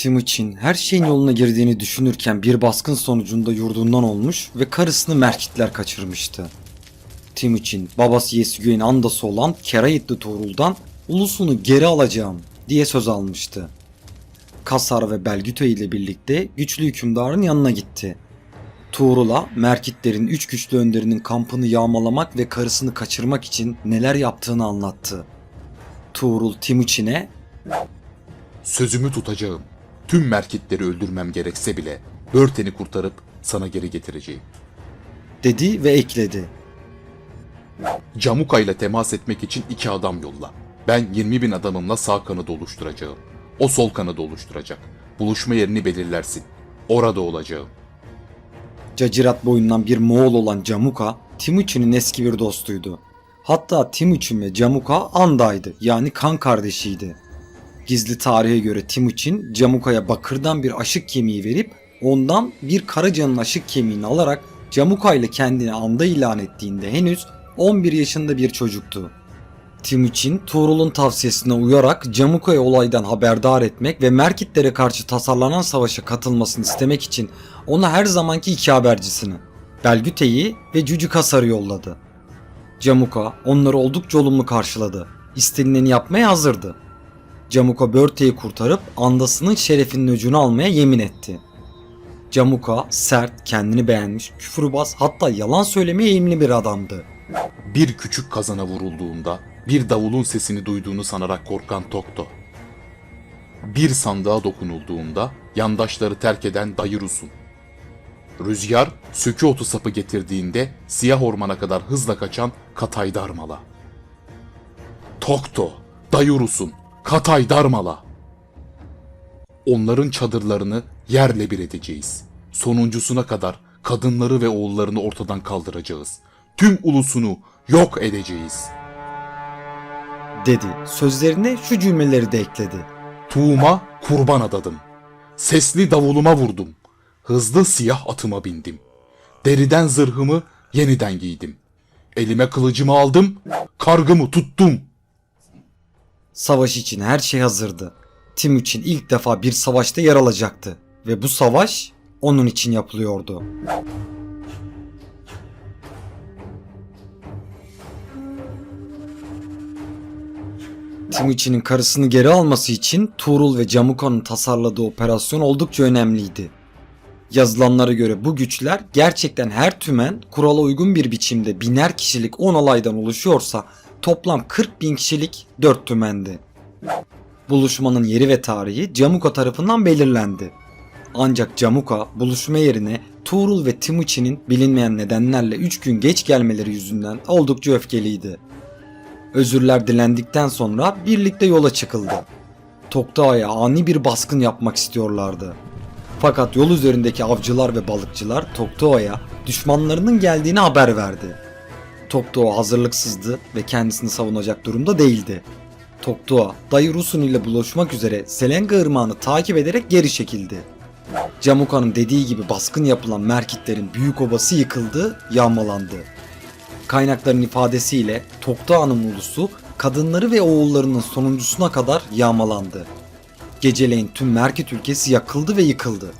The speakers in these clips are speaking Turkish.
Timuçin her şeyin yoluna girdiğini düşünürken bir baskın sonucunda yurdundan olmuş ve karısını Merkitler kaçırmıştı. Timuçin babası Yesügöy'ün andası olan Kerayitli Tuğrul'dan ulusunu geri alacağım diye söz almıştı. Kasar ve Belgütö ile birlikte güçlü hükümdarın yanına gitti. Tuğrul'a Merkitlerin üç güçlü önderinin kampını yağmalamak ve karısını kaçırmak için neler yaptığını anlattı. Tuğrul Timuçin'e Sözümü tutacağım. Tüm merkitleri öldürmem gerekse bile Börten'i kurtarıp sana geri getireceğim. dedi ve ekledi. Camuka ile temas etmek için iki adam yolla. Ben 20 bin adamımla sağ kanadı oluşturacağım. O sol kanadı oluşturacak. Buluşma yerini belirlersin. Orada olacağım. Cacirat boyundan bir Moğol olan Camuka, Timuçin'in eski bir dostuydu. Hatta Timuçin ve Camuka andaydı yani kan kardeşiydi. Gizli tarihe göre Timuçin Camuka'ya bakırdan bir aşık kemiği verip ondan bir Karaca'nın aşık kemiğini alarak Camuka ile kendini anda ilan ettiğinde henüz 11 yaşında bir çocuktu. Timuçin, Tuğrul'un tavsiyesine uyarak Camuka'yı olaydan haberdar etmek ve Merkitlere karşı tasarlanan savaşa katılmasını istemek için ona her zamanki iki habercisini, Belgüte'yi ve Cücü Kasar'ı yolladı. Camuka onları oldukça olumlu karşıladı. İstenileni yapmaya hazırdı. Camuka Börte'yi kurtarıp andasının şerefinin öcünü almaya yemin etti. Camuka sert, kendini beğenmiş, küfürbaz hatta yalan söylemeye eğilimli bir adamdı. Bir küçük kazana vurulduğunda bir davulun sesini duyduğunu sanarak korkan Tokto. Bir sandığa dokunulduğunda yandaşları terk eden Dayırus'un. Rüzgar sökü otu sapı getirdiğinde siyah ormana kadar hızla kaçan Katay Darmala. Tokto, Dayurus'un, Katay Darmala. Onların çadırlarını yerle bir edeceğiz. Sonuncusuna kadar kadınları ve oğullarını ortadan kaldıracağız. Tüm ulusunu yok edeceğiz. dedi. Sözlerine şu cümleleri de ekledi. Tuğuma kurban adadım. Sesli davuluma vurdum. Hızlı siyah atıma bindim. Deriden zırhımı yeniden giydim. Elime kılıcımı aldım, kargımı tuttum. Savaş için her şey hazırdı. Timuçin ilk defa bir savaşta yer alacaktı ve bu savaş onun için yapılıyordu. Timuçin'in karısını geri alması için Tuğrul ve Camuka'nın tasarladığı operasyon oldukça önemliydi. Yazılanlara göre bu güçler gerçekten her tümen kurala uygun bir biçimde biner kişilik 10 alaydan oluşuyorsa toplam 40 bin kişilik 4 tümendi. Buluşmanın yeri ve tarihi Camuka tarafından belirlendi. Ancak Camuka buluşma yerine Tuğrul ve Timuçin'in bilinmeyen nedenlerle 3 gün geç gelmeleri yüzünden oldukça öfkeliydi. Özürler dilendikten sonra birlikte yola çıkıldı. Toktağa ani bir baskın yapmak istiyorlardı. Fakat yol üzerindeki avcılar ve balıkçılar Toktoğa'ya düşmanlarının geldiğini haber verdi. Toktoğa hazırlıksızdı ve kendisini savunacak durumda değildi. Toktoğa, dayı Rusun ile buluşmak üzere Selenga Irmağı'nı takip ederek geri çekildi. Camuka'nın dediği gibi baskın yapılan Merkitlerin büyük obası yıkıldı, yağmalandı. Kaynakların ifadesiyle Toktoğa'nın ulusu kadınları ve oğullarının sonuncusuna kadar yağmalandı. Geceleyin tüm Merkit ülkesi yakıldı ve yıkıldı.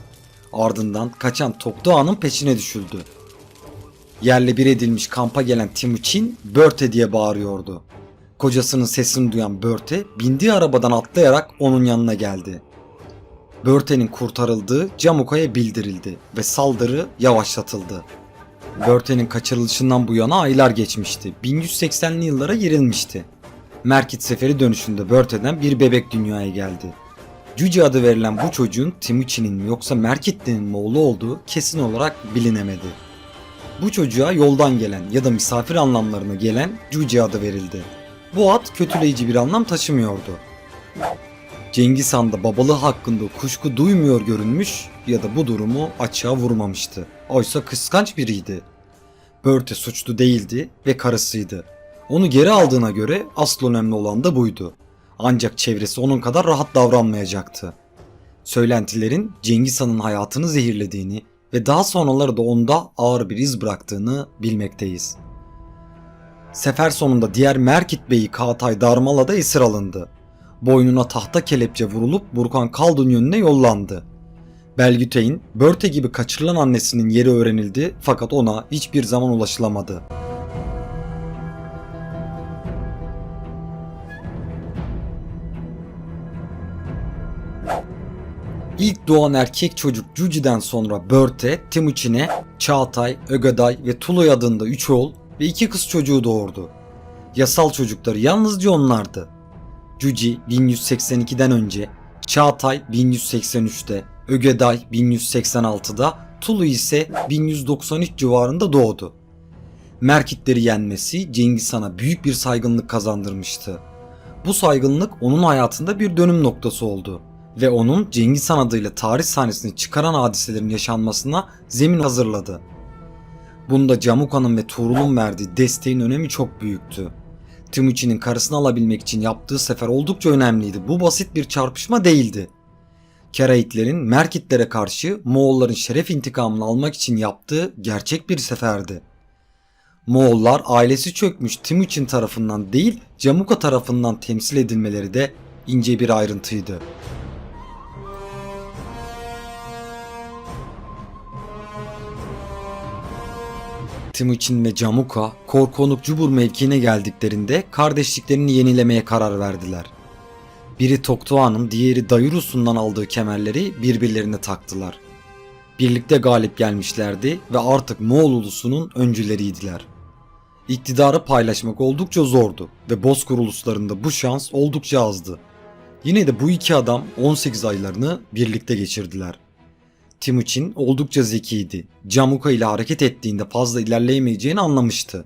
Ardından kaçan Tokdoğan'ın peşine düşüldü. Yerle bir edilmiş kampa gelen Timuçin Börte diye bağırıyordu. Kocasının sesini duyan Börte bindiği arabadan atlayarak onun yanına geldi. Börte'nin kurtarıldığı Camuka'ya bildirildi ve saldırı yavaşlatıldı. Börte'nin kaçırılışından bu yana aylar geçmişti. 1180'li yıllara girilmişti. Merkit seferi dönüşünde Börte'den bir bebek dünyaya geldi. Cüce adı verilen bu çocuğun Timuçin'in yoksa Merkitli'nin mi oğlu olduğu kesin olarak bilinemedi. Bu çocuğa yoldan gelen ya da misafir anlamlarına gelen Cüce adı verildi. Bu ad kötüleyici bir anlam taşımıyordu. Cengiz Han da babalığı hakkında kuşku duymuyor görünmüş ya da bu durumu açığa vurmamıştı. Oysa kıskanç biriydi. Börte suçlu değildi ve karısıydı. Onu geri aldığına göre asıl önemli olan da buydu. Ancak çevresi onun kadar rahat davranmayacaktı. Söylentilerin Cengiz Han'ın hayatını zehirlediğini ve daha sonraları da onda ağır bir iz bıraktığını bilmekteyiz. Sefer sonunda diğer Merkit Bey'i Kağıtay Darmala da esir alındı. boynuna tahta kelepçe vurulup Burkan Kaldun yönüne yollandı. Belgüteyn, Börte gibi kaçırılan annesinin yeri öğrenildi fakat ona hiçbir zaman ulaşılamadı. İlk doğan erkek çocuk Cuci'den sonra Börte, Timuçin'e Çağatay, Ögaday ve Tuloy adında 3 oğul ve 2 kız çocuğu doğurdu. Yasal çocukları yalnızca onlardı. Cuci 1182'den önce, Çağatay 1183'te, Ögeday 1186'da, Tulu ise 1193 civarında doğdu. Merkitleri yenmesi Cengiz Han'a büyük bir saygınlık kazandırmıştı. Bu saygınlık onun hayatında bir dönüm noktası oldu ve onun Cengiz Han adıyla tarih sahnesine çıkaran hadiselerin yaşanmasına zemin hazırladı. Bunda Camuka'nın ve Tuğrul'un verdiği desteğin önemi çok büyüktü. Timuçin'in karısını alabilmek için yaptığı sefer oldukça önemliydi. Bu basit bir çarpışma değildi. Keraitlerin Merkitlere karşı Moğolların şeref intikamını almak için yaptığı gerçek bir seferdi. Moğollar ailesi çökmüş Timuçin tarafından değil Camuka tarafından temsil edilmeleri de ince bir ayrıntıydı. Timuçin ve Camuka Korkonuk Cubur mevkiine geldiklerinde kardeşliklerini yenilemeye karar verdiler. Biri Toktuğa'nın diğeri Dayurus'undan aldığı kemerleri birbirlerine taktılar. Birlikte galip gelmişlerdi ve artık Moğol ulusunun öncüleriydiler. İktidarı paylaşmak oldukça zordu ve Bozkır uluslarında bu şans oldukça azdı. Yine de bu iki adam 18 aylarını birlikte geçirdiler. Timuçin oldukça zekiydi. Camuka ile hareket ettiğinde fazla ilerleyemeyeceğini anlamıştı.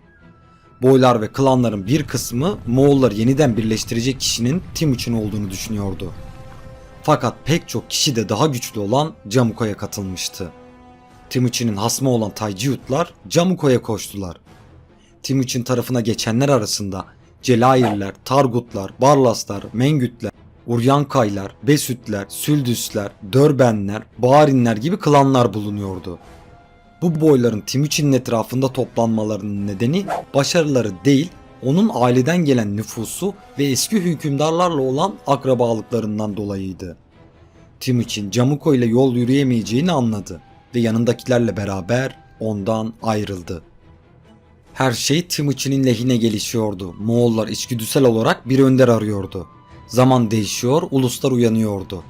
Boylar ve klanların bir kısmı Moğolları yeniden birleştirecek kişinin Timuçin olduğunu düşünüyordu. Fakat pek çok kişi de daha güçlü olan Camuka'ya katılmıştı. Timuçin'in hasmı olan Tayciyutlar Camuka'ya koştular. Timuçin tarafına geçenler arasında Celayirler, Targutlar, Barlaslar, Mengütler, Uryankaylar, Besütler, Süldüsler, Dörbenler, Barinler gibi klanlar bulunuyordu. Bu boyların Timuçin'in etrafında toplanmalarının nedeni başarıları değil, onun aileden gelen nüfusu ve eski hükümdarlarla olan akrabalıklarından dolayıydı. Timuçin Camuko ile yol yürüyemeyeceğini anladı ve yanındakilerle beraber ondan ayrıldı. Her şey Timuçin'in lehine gelişiyordu. Moğollar içgüdüsel olarak bir önder arıyordu. Zaman değişiyor, uluslar uyanıyordu.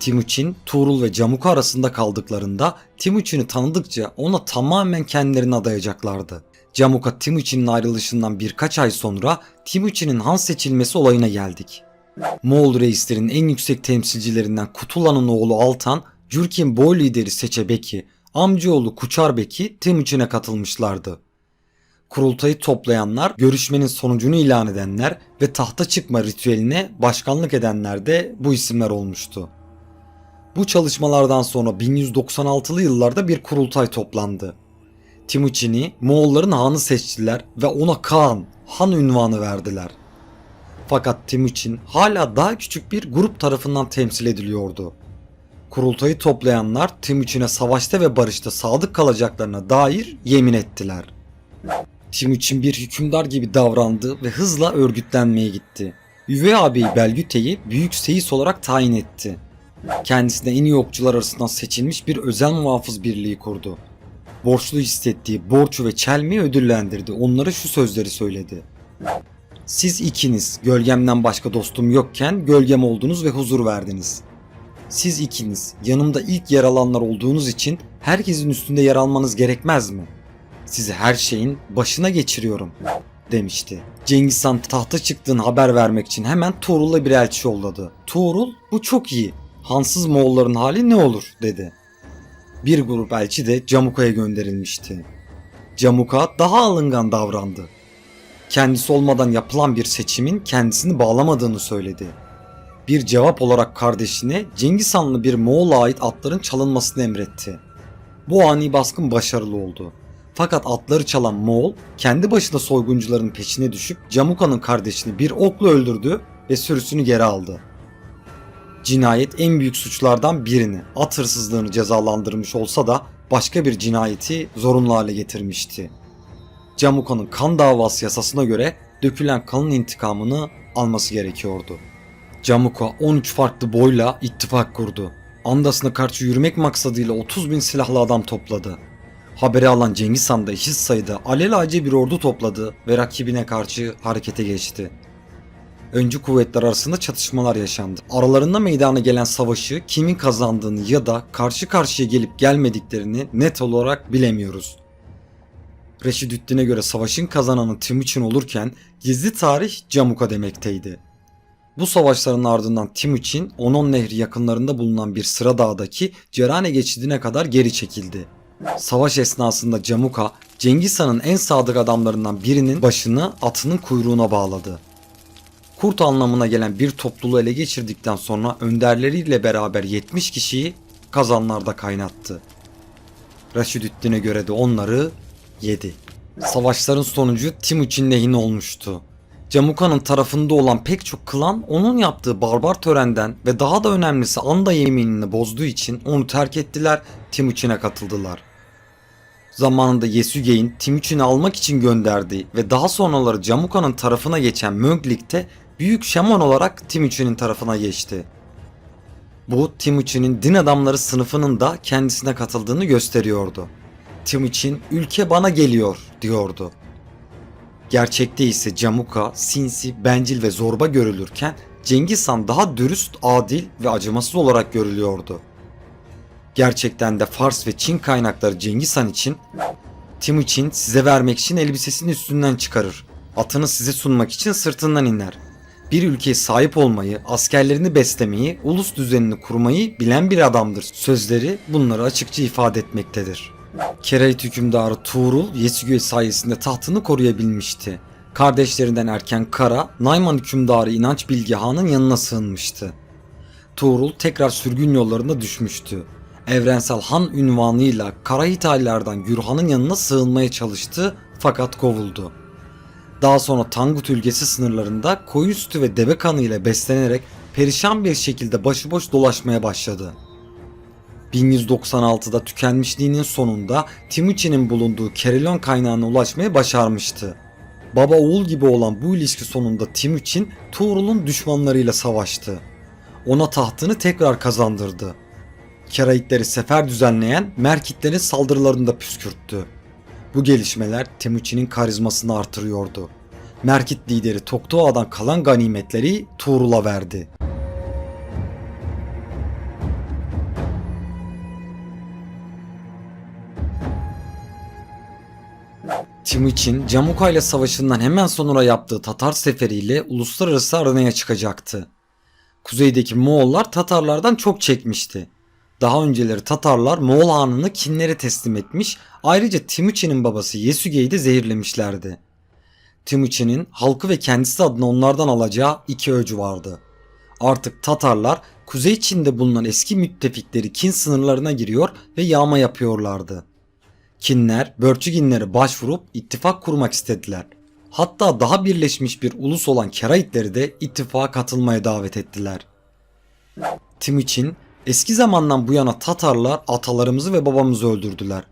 Timuçin, Tuğrul ve Camuka arasında kaldıklarında Timuçin'i tanıdıkça ona tamamen kendilerini adayacaklardı. Camuka Timuçin'in ayrılışından birkaç ay sonra Timuçin'in han seçilmesi olayına geldik. Moğol reislerin en yüksek temsilcilerinden Kutulan'ın oğlu Altan, Cürkin boy lideri Seçebeki, amcaoğlu Kuçarbeki Timuçin'e katılmışlardı. Kurultayı toplayanlar, görüşmenin sonucunu ilan edenler ve tahta çıkma ritüeline başkanlık edenler de bu isimler olmuştu. Bu çalışmalardan sonra 1196'lı yıllarda bir kurultay toplandı. Timuçin'i Moğolların hanı seçtiler ve ona Kaan, han ünvanı verdiler. Fakat Timuçin hala daha küçük bir grup tarafından temsil ediliyordu. Kurultayı toplayanlar Timuçin'e savaşta ve barışta sadık kalacaklarına dair yemin ettiler. Timuçin bir hükümdar gibi davrandı ve hızla örgütlenmeye gitti. Üvey ağabeyi Belgüte'yi büyük seyis olarak tayin etti. Kendisine en iyi okçular arasından seçilmiş bir özel muhafız birliği kurdu. Borçlu hissettiği Borçu ve Çelmi'yi ödüllendirdi. Onlara şu sözleri söyledi. Siz ikiniz gölgemden başka dostum yokken gölgem oldunuz ve huzur verdiniz. Siz ikiniz yanımda ilk yer alanlar olduğunuz için herkesin üstünde yer almanız gerekmez mi? Sizi her şeyin başına geçiriyorum demişti. Cengiz Han tahta çıktığını haber vermek için hemen Tuğrul'la bir elçi yolladı. Tuğrul bu çok iyi. Hansız Moğolların hali ne olur dedi. Bir grup elçi de Camuka'ya gönderilmişti. Camuka daha alıngan davrandı. Kendisi olmadan yapılan bir seçimin kendisini bağlamadığını söyledi. Bir cevap olarak kardeşine Cengiz Hanlı bir Moğol'a ait atların çalınmasını emretti. Bu ani baskın başarılı oldu. Fakat atları çalan Moğol kendi başına soyguncuların peşine düşüp Camuka'nın kardeşini bir okla öldürdü ve sürüsünü geri aldı. Cinayet en büyük suçlardan birini, at hırsızlığını cezalandırmış olsa da başka bir cinayeti zorunlu hale getirmişti. Camuka'nın kan davası yasasına göre dökülen kanın intikamını alması gerekiyordu. Camuka 13 farklı boyla ittifak kurdu. Andas'ına karşı yürümek maksadıyla 30 bin silahlı adam topladı. Haberi alan Cengiz Han da eşit sayıda alelacele bir ordu topladı ve rakibine karşı harekete geçti. Öncü kuvvetler arasında çatışmalar yaşandı. Aralarında meydana gelen savaşı kimin kazandığını ya da karşı karşıya gelip gelmediklerini net olarak bilemiyoruz. Reşidüddin'e göre savaşın kazananı Timuçin olurken gizli tarih Camuka demekteydi. Bu savaşların ardından Timuçin, Onon Nehri yakınlarında bulunan bir sıra dağdaki Cerane geçidine kadar geri çekildi. Savaş esnasında Camuka, Cengiz Han'ın en sadık adamlarından birinin başını atının kuyruğuna bağladı. Kurt anlamına gelen bir topluluğu ele geçirdikten sonra önderleriyle beraber 70 kişiyi kazanlarda kaynattı. Reşidüddin'e göre de onları yedi. Savaşların sonucu Timuçin lehine olmuştu. Camuka'nın tarafında olan pek çok klan onun yaptığı barbar törenden ve daha da önemlisi anda yeminini bozduğu için onu terk ettiler, Timuçin'e katıldılar. Zamanında Yesügey'in Timuçin'i almak için gönderdiği ve daha sonraları Camuka'nın tarafına geçen Mönglik de Büyük Şaman olarak Timuçin'in tarafına geçti. Bu Timuçin'in din adamları sınıfının da kendisine katıldığını gösteriyordu. Timuçin ülke bana geliyor diyordu. Gerçekte ise Camuka, sinsi, bencil ve zorba görülürken Cengiz Han daha dürüst, adil ve acımasız olarak görülüyordu. Gerçekten de Fars ve Çin kaynakları Cengiz Han için Timuçin size vermek için elbisesini üstünden çıkarır. Atını size sunmak için sırtından iner. Bir ülkeye sahip olmayı, askerlerini beslemeyi, ulus düzenini kurmayı bilen bir adamdır. Sözleri bunları açıkça ifade etmektedir. Kereyt hükümdarı Tuğrul Yesügöy sayesinde tahtını koruyabilmişti. Kardeşlerinden erken Kara, Nayman hükümdarı İnanç Bilge Han'ın yanına sığınmıştı. Tuğrul tekrar sürgün yollarına düşmüştü. Evrensel Han ünvanıyla Karahitalilerden Gürhan'ın yanına sığınmaya çalıştı fakat kovuldu. Daha sonra Tangut ülkesi sınırlarında koyun sütü ve deve kanı ile beslenerek perişan bir şekilde başıboş dolaşmaya başladı. 1196'da tükenmişliğinin sonunda Timuçin'in bulunduğu Kerelon kaynağına ulaşmayı başarmıştı. Baba oğul gibi olan bu ilişki sonunda Timuçin Tuğrul'un düşmanlarıyla savaştı. Ona tahtını tekrar kazandırdı. Keraitleri sefer düzenleyen Merkitlerin saldırılarını da püskürttü. Bu gelişmeler Timuçin'in karizmasını artırıyordu. Merkit lideri Toktoğa'dan kalan ganimetleri Tuğrul'a verdi. Timuçin, Camuka ile savaşından hemen sonra yaptığı Tatar seferiyle uluslararası arenaya çıkacaktı. Kuzeydeki Moğollar Tatarlardan çok çekmişti. Daha önceleri Tatarlar Moğol hanını Kinlere teslim etmiş, ayrıca Timuçin'in babası Yesüge'yi de zehirlemişlerdi. Timuçin'in halkı ve kendisi adına onlardan alacağı iki öcü vardı. Artık Tatarlar Kuzey Çin'de bulunan eski müttefikleri Kin sınırlarına giriyor ve yağma yapıyorlardı. Kinler, Börçüginlere başvurup ittifak kurmak istediler. Hatta daha birleşmiş bir ulus olan Keraitleri de ittifaka katılmaya davet ettiler. Timuçin, eski zamandan bu yana Tatarlar atalarımızı ve babamızı öldürdüler.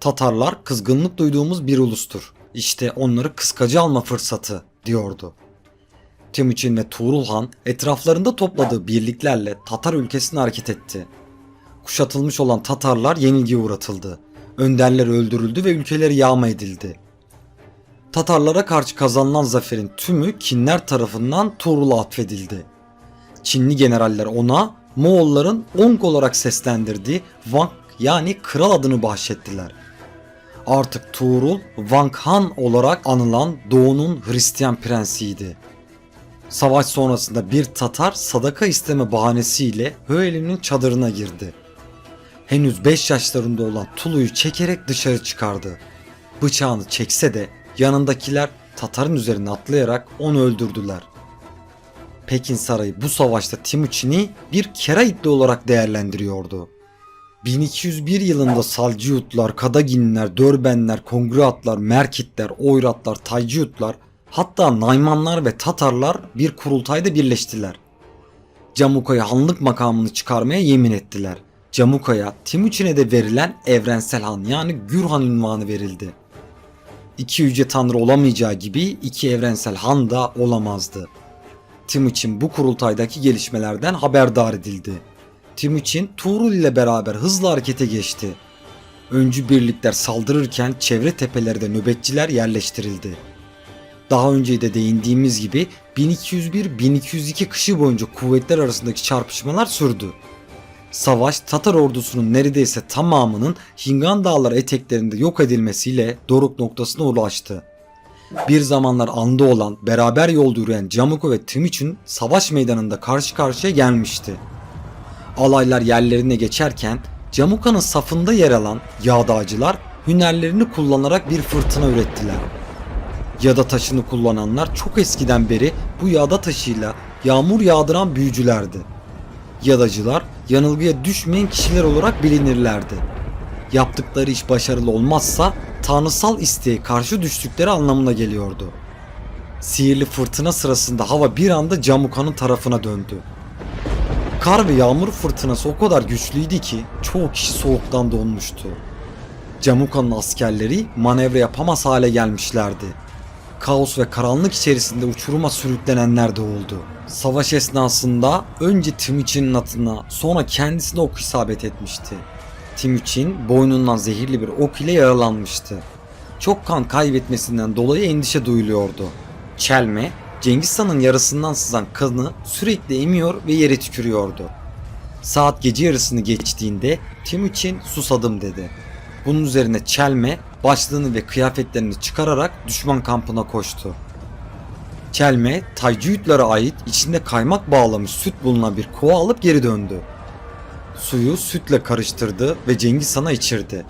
Tatarlar kızgınlık duyduğumuz bir ulustur. İşte onları kıskacı alma fırsatı diyordu. Timuçin ve Tuğrul Han etraflarında topladığı birliklerle Tatar ülkesine hareket etti. Kuşatılmış olan Tatarlar yenilgiye uğratıldı. Önderler öldürüldü ve ülkeleri yağma edildi. Tatarlara karşı kazanılan zaferin tümü Kinler tarafından Tuğrul'a atfedildi. Çinli generaller ona Moğolların Ong olarak seslendirdiği Wang yani kral adını bahşettiler. Artık Tuğrul Wang Han olarak anılan Doğu'nun Hristiyan prensiydi. Savaş sonrasında bir Tatar sadaka isteme bahanesiyle Höeli'nin çadırına girdi. Henüz 5 yaşlarında olan Tulu'yu çekerek dışarı çıkardı. Bıçağını çekse de yanındakiler Tatar'ın üzerine atlayarak onu öldürdüler. Pekin Sarayı bu savaşta Timuçin'i bir Keraitli olarak değerlendiriyordu. 1201 yılında Salciyutlar, Kadaginler, Dörbenler, Kongratlar, Merkitler, Oyratlar, Tayciyutlar hatta Naymanlar ve Tatarlar bir kurultayda birleştiler. Camuka'ya hanlık makamını çıkarmaya yemin ettiler. Camuka'ya Timuçin'e de verilen evrensel han yani Gürhan ünvanı verildi. İki yüce tanrı olamayacağı gibi iki evrensel han da olamazdı. Timuçin bu kurultaydaki gelişmelerden haberdar edildi. Timuçin Tuğrul ile beraber hızlı harekete geçti. Öncü birlikler saldırırken çevre tepelerde nöbetçiler yerleştirildi. Daha önce de değindiğimiz gibi 1201-1202 kışı boyunca kuvvetler arasındaki çarpışmalar sürdü. Savaş Tatar ordusunun neredeyse tamamının Hingan Dağları eteklerinde yok edilmesiyle doruk noktasına ulaştı. Bir zamanlar anda olan, beraber yol yürüyen Camuko ve Timuçin savaş meydanında karşı karşıya gelmişti. Alaylar yerlerine geçerken Camuka'nın safında yer alan yağdağcılar hünerlerini kullanarak bir fırtına ürettiler. Yada taşını kullananlar çok eskiden beri bu yağda taşıyla yağmur yağdıran büyücülerdi. Yadacılar yanılgıya düşmeyen kişiler olarak bilinirlerdi. Yaptıkları iş başarılı olmazsa tanrısal isteğe karşı düştükleri anlamına geliyordu. Sihirli fırtına sırasında hava bir anda Camuka'nın tarafına döndü. Kar ve yağmur fırtınası o kadar güçlüydü ki çoğu kişi soğuktan donmuştu. Camuka'nın askerleri manevra yapamaz hale gelmişlerdi. Kaos ve karanlık içerisinde uçuruma sürüklenenler de oldu. Savaş esnasında önce Timuçin'in atına sonra kendisine ok isabet etmişti. Timuçin boynundan zehirli bir ok ile yaralanmıştı. Çok kan kaybetmesinden dolayı endişe duyuluyordu. Çelme, Cengiz Han'ın yarısından sızan kanı sürekli emiyor ve yere tükürüyordu. Saat gece yarısını geçtiğinde Timuçin susadım dedi. Bunun üzerine Çelme başlığını ve kıyafetlerini çıkararak düşman kampına koştu. Çelme, Taycıyutlara ait içinde kaymak bağlamış süt bulunan bir kova alıp geri döndü. Suyu sütle karıştırdı ve Cengiz Han'a içirdi.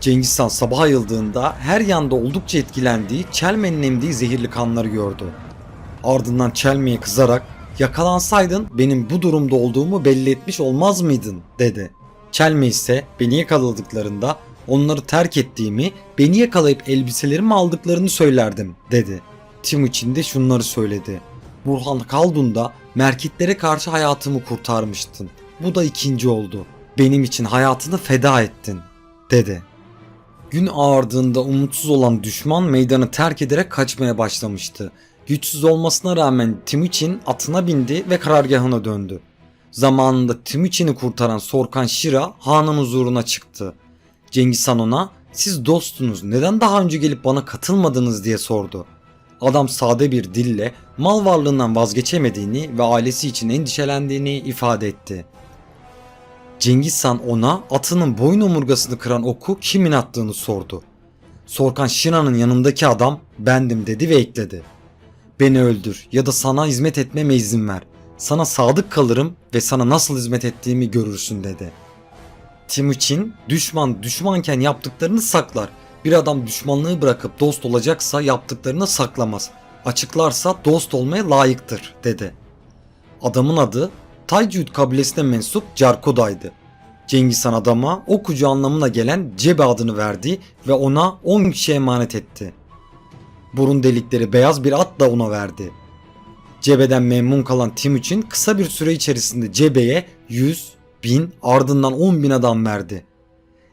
Cengiz Han sabah ayıldığında her yanda oldukça etkilendiği Çelme'nin emdiği zehirli kanları gördü. Ardından Çelme'ye kızarak yakalansaydın benim bu durumda olduğumu belli etmiş olmaz mıydın dedi. Çelme ise beni yakaladıklarında onları terk ettiğimi, beni yakalayıp elbiselerimi aldıklarını söylerdim dedi. Timuçin de şunları söyledi. Burhan Kaldun da merkitlere karşı hayatımı kurtarmıştın. Bu da ikinci oldu. Benim için hayatını feda ettin dedi. Gün ağardığında umutsuz olan düşman meydanı terk ederek kaçmaya başlamıştı. Güçsüz olmasına rağmen Timuçin atına bindi ve karargahına döndü. Zamanında Timuçin'i kurtaran Sorkan Şira hanın huzuruna çıktı. Cengiz Han ona siz dostunuz neden daha önce gelip bana katılmadınız diye sordu. Adam sade bir dille mal varlığından vazgeçemediğini ve ailesi için endişelendiğini ifade etti. Cengiz Han ona atının boyun omurgasını kıran oku kimin attığını sordu. Sorkan Şira'nın yanındaki adam bendim dedi ve ekledi. Beni öldür ya da sana hizmet etmeme izin ver. Sana sadık kalırım ve sana nasıl hizmet ettiğimi görürsün dedi. Timuçin düşman düşmanken yaptıklarını saklar. Bir adam düşmanlığı bırakıp dost olacaksa yaptıklarını saklamaz. Açıklarsa dost olmaya layıktır dedi. Adamın adı Taycüt kabilesine mensup Carkoda'ydı. Cengiz Han adama okucu anlamına gelen Cebe adını verdi ve ona 10 kişi emanet etti. Burun delikleri beyaz bir at da ona verdi. Cebe'den memnun kalan Timuçin kısa bir süre içerisinde Cebe'ye 100, 1000 ardından 10 bin adam verdi.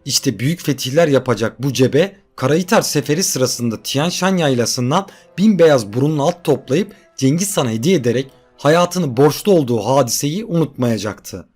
İşte büyük fetihler yapacak bu Cebe Karayitar seferi sırasında Tian Shan yaylasından bin beyaz burunlu at toplayıp Cengiz Han'a hediye ederek hayatını borçlu olduğu hadiseyi unutmayacaktı.